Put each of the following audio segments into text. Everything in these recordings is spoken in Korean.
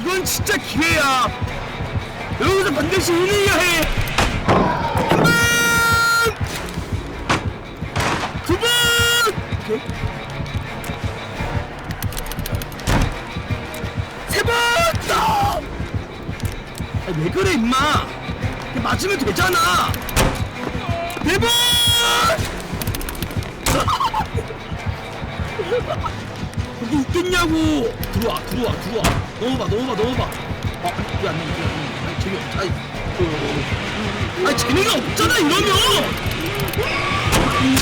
이건 진짜 기회야. 여기서 반드시 이겨야 해. 한 번, 두 번. 세 번. 또. 아니, 왜 그래 임마? 그냥 맞으면 되잖아. 네 번. 그게 웃겠냐고. 들어와 들어와 들어와. 넣어봐 넣어봐 넣어봐. 아 왜안 넣어 왜안 넣어 아니 재미 없 아니 그 아니 재미가 없잖아 이러면.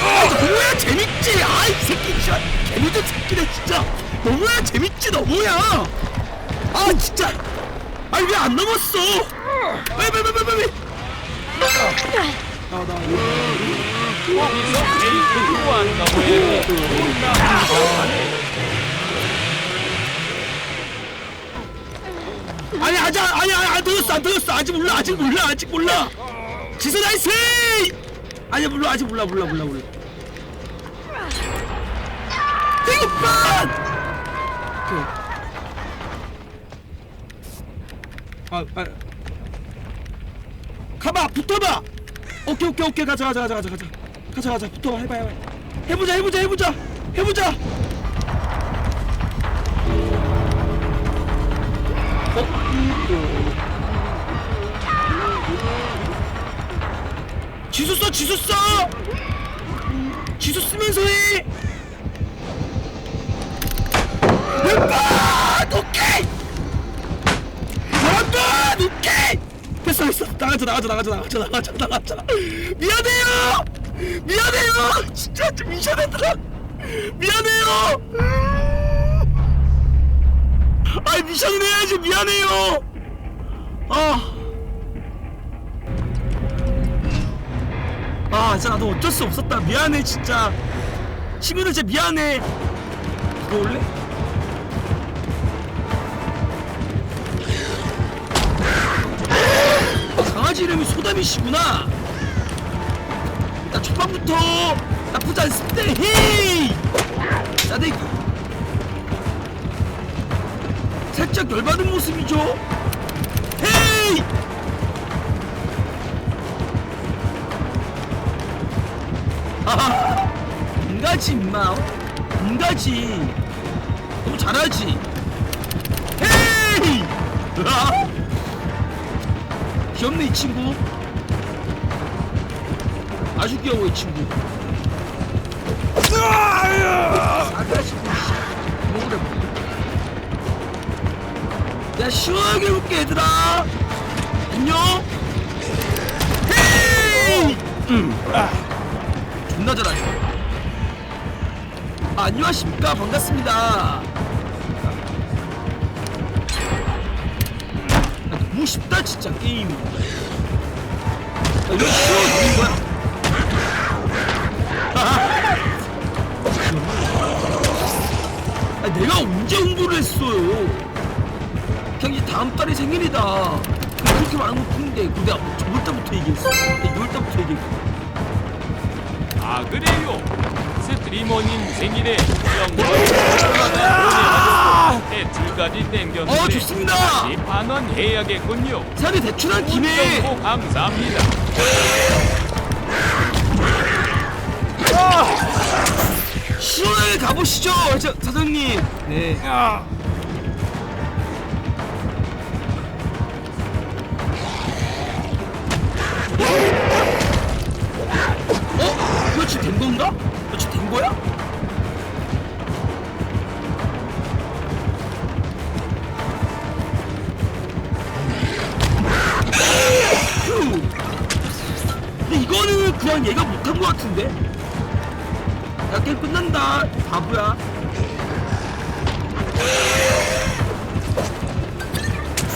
아 너무야 재밌지. 아이 새끼 진짜. 재미도 새끼네 진짜. 너무야 재밌지 너무야. 아 진짜. 아니 왜 안 넘었어? 왜왜왜왜왜 아나 데 아니 아직 아니 아니 안 터졌어 안 터졌어. 아직 몰라 아직 몰라 아직 몰라. 지수 나이스! 아니 몰라 아직 몰라 몰라 몰라 몰라. 오케이. 아, 아. 가봐 붙어봐! 오케이 오케이 오케이. 가자 가자 가자 가자 가자. 가자 가자. 붙어봐 해봐 해봐. 해보자 해보자 해보자. 해보자 지수 써 지수 써! 지수 쓰면서 해! 왼발 오케이 왼발 오케이 됐어 나가자 나가자 나가자 나가자 나가자 나가자. 미안해요! 미안해요! 진짜 좀 미션 얘들아 미안해요 미션을 해야지 미안해요. 아. 아 진짜 나도 어쩔 수 없었다. 미안해 진짜. 친구들 진짜 미안해. 그거 올래? 강아지 이름이 소담이씨구나. 일단 초반부터 나쁘지 않습니다. 헤이! 싸대기 살짝 열받은 모습이죠? 헤이! 아, 인가지 임마. 인가지. 너무 잘하지. 헤이! 으아. 귀엽네 이 친구. 아주 귀여워 이 친구. 사가지고 야 시원하게 해볼게 얘들아. 안녕. 헤이! 음. 아. 존나 잘하죠 아, 안녕하십니까. 반갑습니다. 아, 너무 쉽다 진짜 게임이 아, 이거 쉬워 되는 거야? 아, 내가 언제 홍보를 했어요 이제 다음 달에 생일이다. 그렇게 말하는 것 뿐인데 근데 저번 달부터 얘기했어. 근데 6월 달부터 얘기했고 아 그래요. 스트리머님 생일에 영광을 보내가지고 배틀까지 땡겼는데 어, 좋습니다. 다시 반원해야겠군요. 사리 대출한 김에. 운정보 감사합니다. 시원하게 가보시죠 자, 사장님. 네 어? 지금 된 건가? 지금 된 거야? 휴. 근데 이거는 그냥 얘가 못한 것 같은데? 야 게임 끝난다 바보야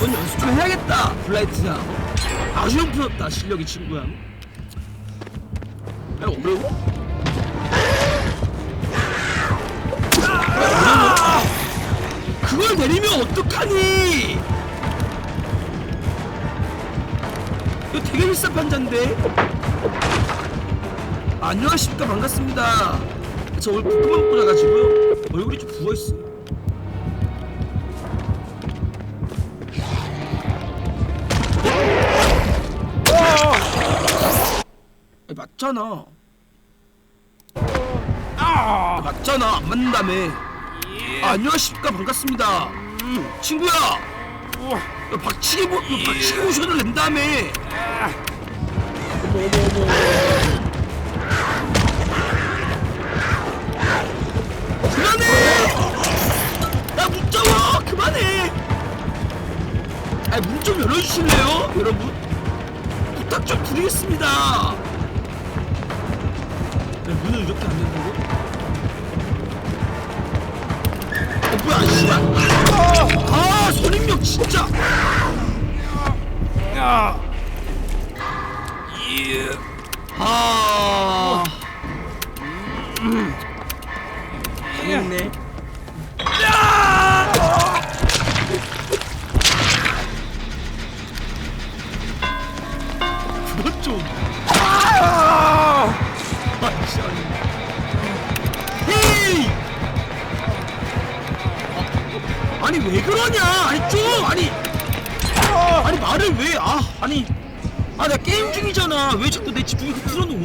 넌 연습 좀 해야겠다 블라이트야 아주 형편없다 실력이 친구야. 야 어려워? 어려워? 그걸 내리면 어떡하니? 이거 되게 비싼 판자인데? 안녕하십니까 반갑습니다. 저 오늘 먹고 자가지고요. 얼굴이 좀 부어있어 맞잖아. 아, 맞잖아 안 맞는다며. 아, 안녕하십니까 반갑습니다. 음, 친구야. 야, 박치기 모, 너 박치기 모션을 낸다며. 어머 어머 그만해! 야문 잡아 그만해! 아니 문좀 열어주실래요 여러분? 부탁 좀 드리겠습니다. 야, 문을 이렇게 안 거? 어 뭐야 아, 씨발. 아 손입력 진짜. 아. 음. 당했네. 그것 좀. 아. 아, 아니 왜 그러냐? 아니 좀 아니. 아니 말을 왜 아 아니. 아 나 게임 중이잖아. 왜 자꾸 내 집중이 흐트러놓?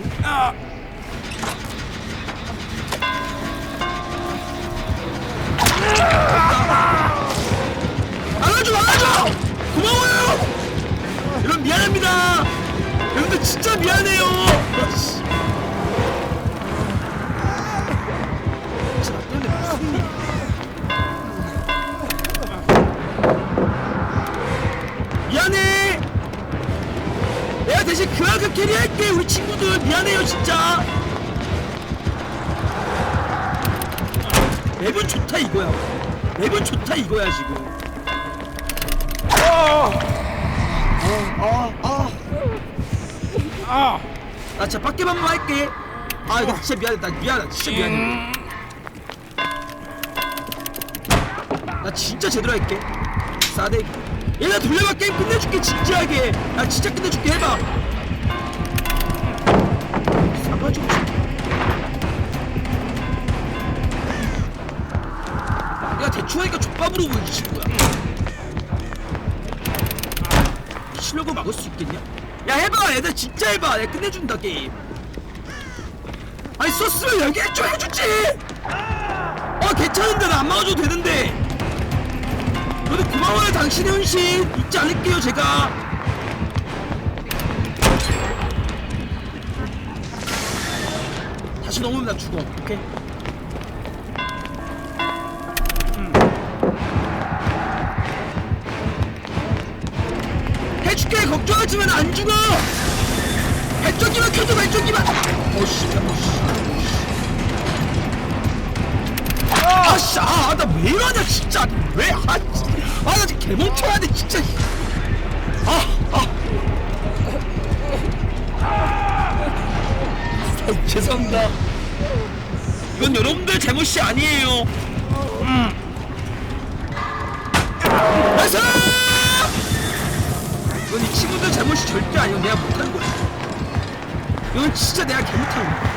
알려줘 알려줘! 고마워요! 여러분 미안합니다. 여러분들 진짜 미안해요 대신 그만큼 캐리할게 우리 친구들. 미안해요 진짜. 맵은 좋다 이거야. 맵은 좋다 이거야 지금. 나 진짜 밖에만 할게. 아 이거 진짜 미안해. 나 미안해. 진짜 미안해. 나 진짜 제대로 할게. 싸대 얘나 돌려봐 게임 끝내줄게 진지하게. 나 진짜 끝내줄게 해봐. 싸가지고 진짜. 내가 대충 하니까 족밥으로 보이지 친구야. 미치려고 막을 수 있겠냐? 야 해봐 얘들 진짜 해봐. 내가 끝내준다 게임. 아니 썼으면 얘기를 좀 해주지. 어 괜찮은데 나 안 막아줘도 되는데 그래도 고마워요 당신의 헌신. 잊지 않을게요 제가. 다시 넘으면 나 죽어 오케이. 해줄게. 걱정하지만 안 죽어. 발전기만 켜줘 발전기만. 어씨 어씨. 아씨 아나 왜 이러냐 진짜. 왜 아 나 지금 개멍청하네 진짜. 아아. 아, 죄송합니다. 이건 여러분들 잘못이 아니에요. 음. 나이스! 이건 이 친구들 잘못이 절대 아니고 내가 못한 거야. 이건 진짜 내가 잘못한 거야.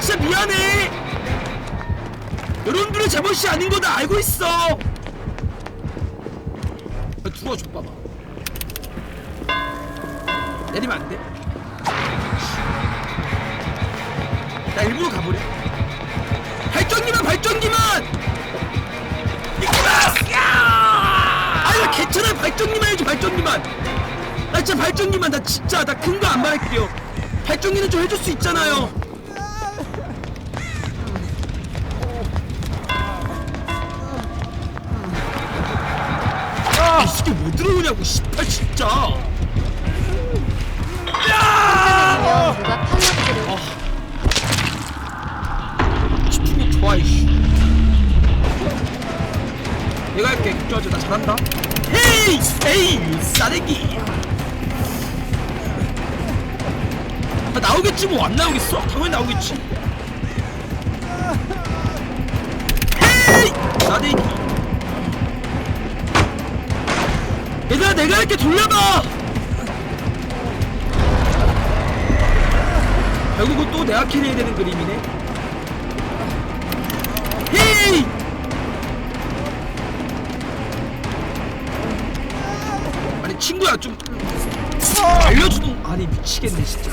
진짜 미안해. 여러분들의 잘못이 아닌 거다 알고 있어. 아, 들어와 줘 봐봐 내리면 안 돼? 나 일부러 가버려. 발전기만 발전기만! 이기다 아니 괜찮아 발전기만 해줘 발전기만. 나 진짜 발전기만 나 진짜 나 큰 거 안 말할게요. 발전기는 좀 해줄 수 있잖아요 들어오냐고 씨발 진짜. 끝나면 누가 집중력 좋아 이씨. 내가 할게 걱정하지 마, 나 잘한다. 헤이 에이 싸대기. 아, 나오겠지 뭐. 안 나오겠어? 당연히 나오겠지. 헤이 싸대기 내가 할게 돌려봐! 결국은 또 내가 캐리해야 되는 그림이네. 헤이! 친구야 좀 알려주던 아니 미치겠네 진짜.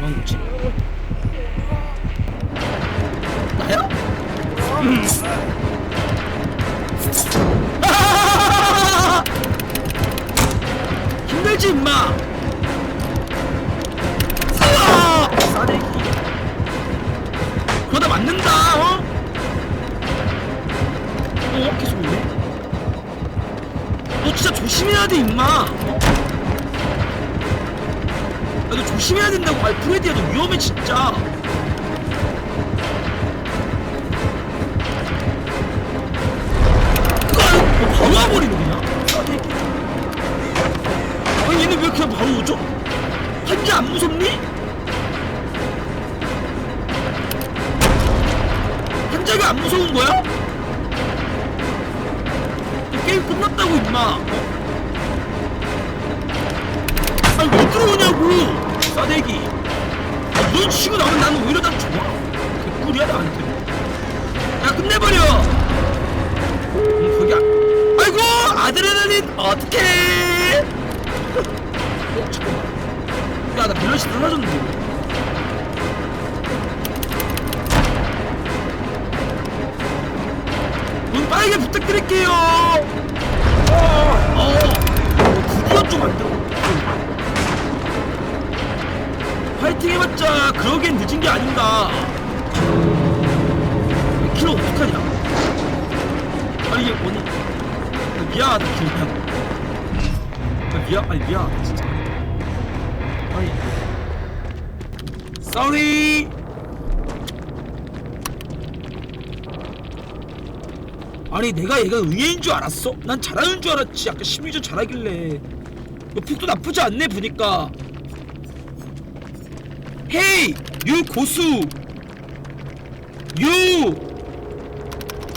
도망치 나야? 음. 임마 싸워 싸대기 그러다 맞는다 어? 어? 계속 오네 너 진짜 조심해야 돼 임마 어? 야, 너 조심해야 된다고 아니 프레디야 너 위험해 진짜 무서운 거야? 이 게임 끝났다고 임마. 어? 아니 왜 들어오냐고 싸대기. 아, 이런 식으로 나오면 나는 오히려 난 좋아. 개꿀이야 나한테. 야 끝내버려. 음, 거기 아... 아이고 아드레날린 어떡해. 어 잠깐만. 야나 밸런스 달라졌는데 빠르게 부탁드릴게요. 어, 어 드디어 좀 만들어. 파이팅 해봤자 그러기엔 늦은 게 아닌가 키로 어떡하냐? 아니 이게 뭐니? 미안하다 야, 미안 아니 미안하다 진짜. 아니. Sorry 아니 내가 얘가 의외인 줄 알았어? 난 잘하는 줄 알았지. 아까 심리전 잘하길래. 너 푹도 나쁘지 않네 보니까. 헤이! 유 고수! 유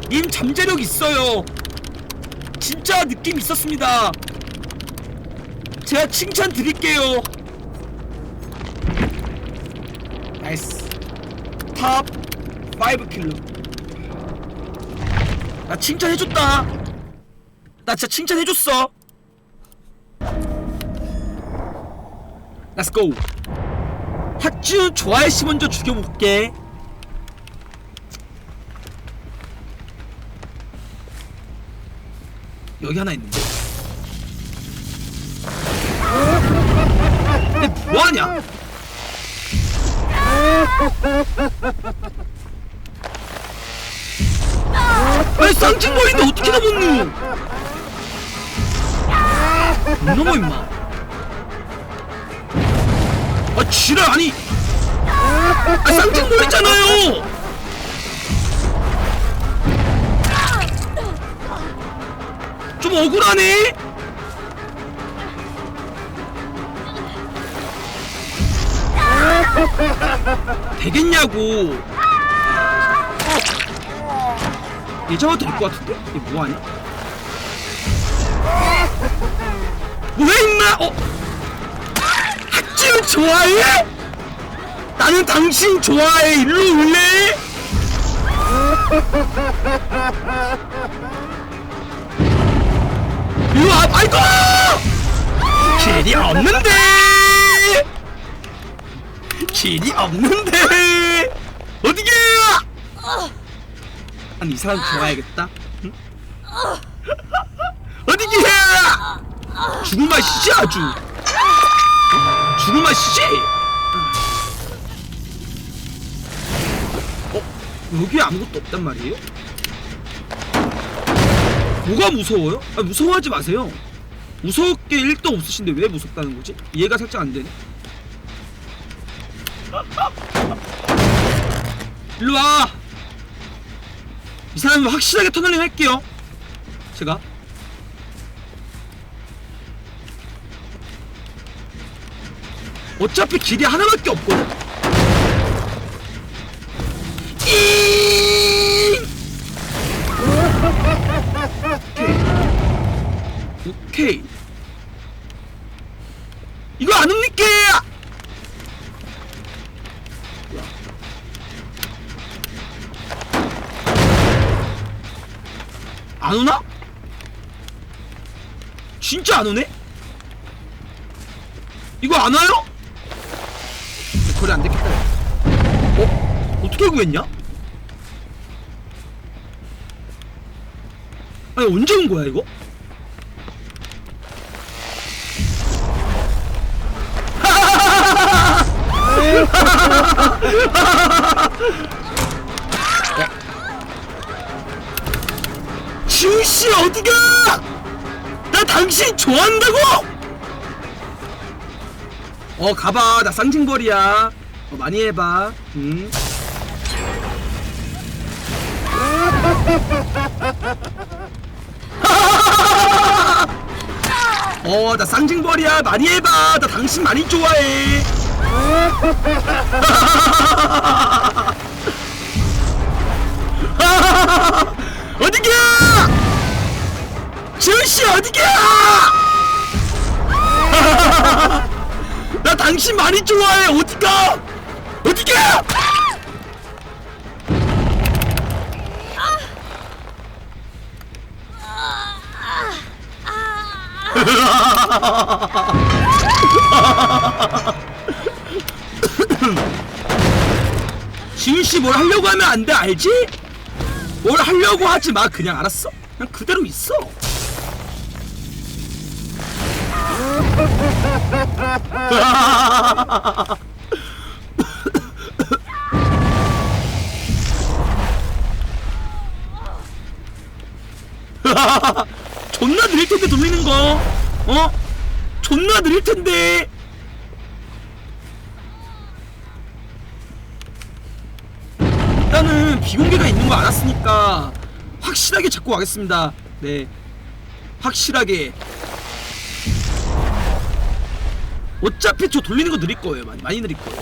님 잠재력 있어요. 진짜 느낌 있었습니다. 제가 칭찬 드릴게요. 나이스. 탑 5 킬러 나 칭찬해줬다. 나 진짜 칭찬해줬어. 렛츠고 핫즈 좋아해 씨 먼저 죽여볼게. 여기 하나 있는데. 근데 뭐하냐 아니 쌍진 보이는데 어떻게 넘었누 못 넘어 임마. 아 지랄 아니. 아 쌍진 보이잖아요. 좀 억울하네. 되겠냐고 얘 잡아도 될것 같은데? 얘 뭐하냐? 뭐해 임마! 어? 학지를 좋아해? 나는 당신 좋아해 일로 올래? 이리 와 아이고! 길이 없는데! 길이 없는데! 어디게! 아니 이 사람 좋아야겠다. 응? 어디게 해? 죽을 맛이지 아주. 어? 죽을 맛이지. 어 여기 아무것도 없단 말이에요? 뭐가 무서워요? 아 무서워하지 마세요. 무서울 게 1도 없으신데 왜 무섭다는 거지? 이해가 살짝 안 되네. 일로 와. 이 사람은 확실하게 터널링 할게요. 제가. 어차피 길이 하나밖에 없거든. 이- 오케이. 오케이. 이거 안 옵니까? 안 오나? 진짜 안 오네? 이거 안 와요? 거리 안 됐겠다. 어? 어떻게 구했냐? 아니 언제 온 거야 이거? 씨 어디가? 나 당신 좋아한다고! 어 가봐. 나 쌍징벌이야. 어, 많이 해봐. 응. 어 나 쌍징벌이야. 많이 해봐. 나 당신 많이 좋아해. 어디가 지훈씨 어디가 나 당신 많이 좋아해. 어디가 어디가 지훈씨 뭘 하려고 하면 안 돼 알지? 뭘 하려고 하지 마. 그냥 알았어? 그냥 그대로 있어 존나 느릴 텐데 돌리는 거 어? 존나 느릴 텐데 일단은 비공개가 있는 거 알았으니까 확실하게 잡고 가겠습니다. 네, 확실하게. 어차피 저 돌리는 거 느릴 거예요. 많이 많이 느릴 거예요.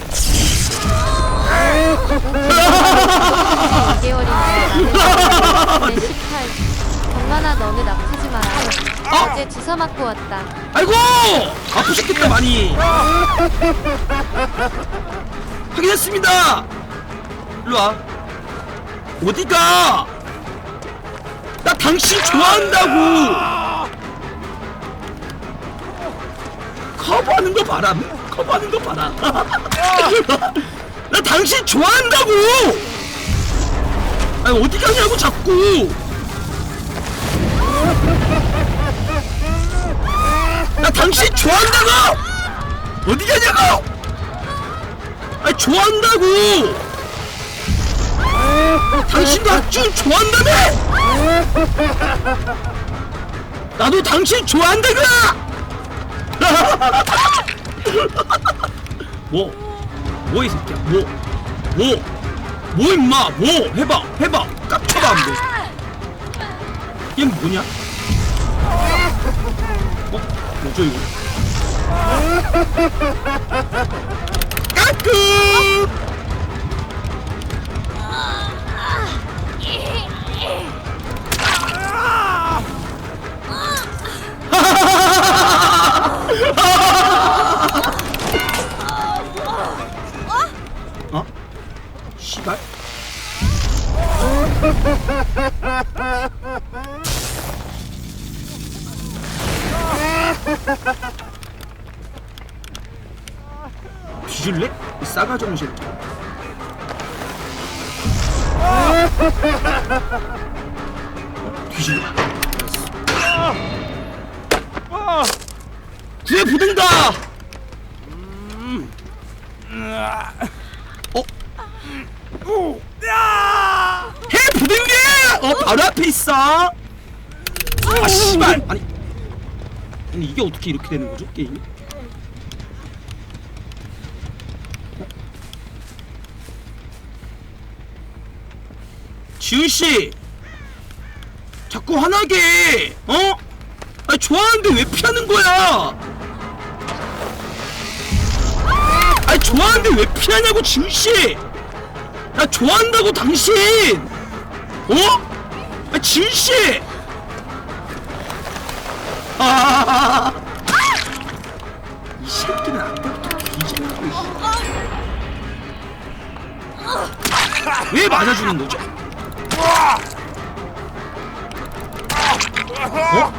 2개월이나 내 18. 정만아 너는 아프지 마라. 어? 어제 주사 맞고 왔다. 아이고 아프셨겠다 많이. 확인했습니다. 일로 와. 어디가? 나 당신 좋아한다고. 커버하는 거 봐라. 커버하는 거 봐라. 나 당신 좋아한다고. 아니 어디 가냐고 자꾸. 나 당신 좋아한다고. 어디 가냐고. 아니 좋아한다고. 당신도 학준 좋아한다며. 나도 당신 좋아한다고. 뭐? 뭐 이 새끼야? 뭐? 뭐? 뭐 임마? 뭐? 해봐, 해봐. 깝쳐봐 안 돼. 얘 뭐냐? 어? 뭐죠 이거? 까꿍! 어? 씨발? 뒤질래? 이 싸가지 없는 새끼. 어? 뒤질래? 부든다! 어? 해 부든 게! 어 바로 앞에 있어! 아 씨발! 아니 아니 이게 어떻게 이렇게 되는 거죠 게임이? 지훈 씨, 자꾸 화나게, 어? 아 좋아하는데 왜 피하는 거야? 아 좋아하는데 왜 피하냐고 지훈 씨. 나 좋아한다고 당신. 어? 아 지훈 씨. 아. 이 새끼는 아까부터 거. 왜 맞아주는 거죠? 어?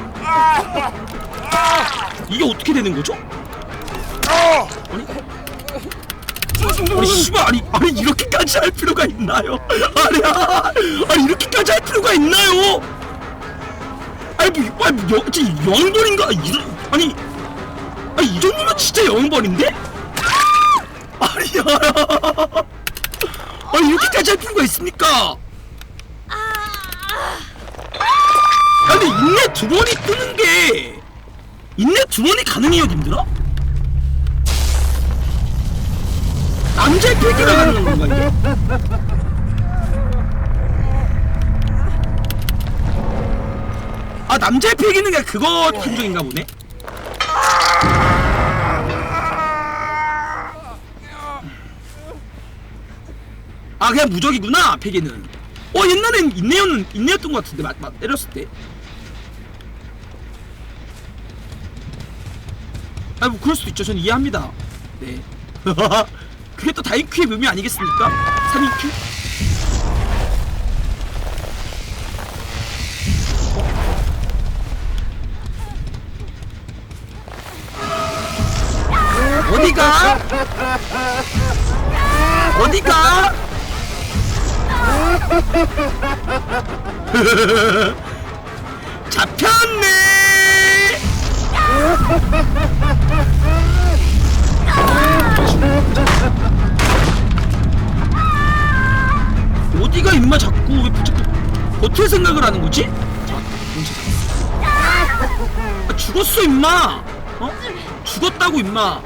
이게 어떻게 되는 거죠? 아니 아니 씨발 아니 아니 이렇게까지 할 필요가 있나요? 아니 아, 아니 이렇게까지 할 필요가 있나요? 아니 뭐 아니 뭐 여, 진짜 영벌인가? 이, 아니 아니 이 정도면 진짜 영벌인데? 아니야 아니 이렇게까지 할 필요가 있습니까? 아니 인내 두 번이 뜨는 게 인내 두 번이 가능해요 님들아? 남자의 필기가 가능한 건가 이게? 아 남자의 필기는 그냥 그거 한정인가 보네? 아 그냥 무적이구나 필기는. 어 옛날엔 인내였는 인내였던 것 같은데 맞, 맞 때렸을 때. 아뭐 그럴 수도 있죠. 전 이해합니다. 네 그게 또 다이큐의 묘미 아니겠습니까? 3인큐? 어디가? 어디가? 잡혔네! 어디가 임마 자꾸 왜 붙잡고 버틸 생각을 하는 거지? 자, 아, 죽었어 임마! 어? 죽었다고 임마!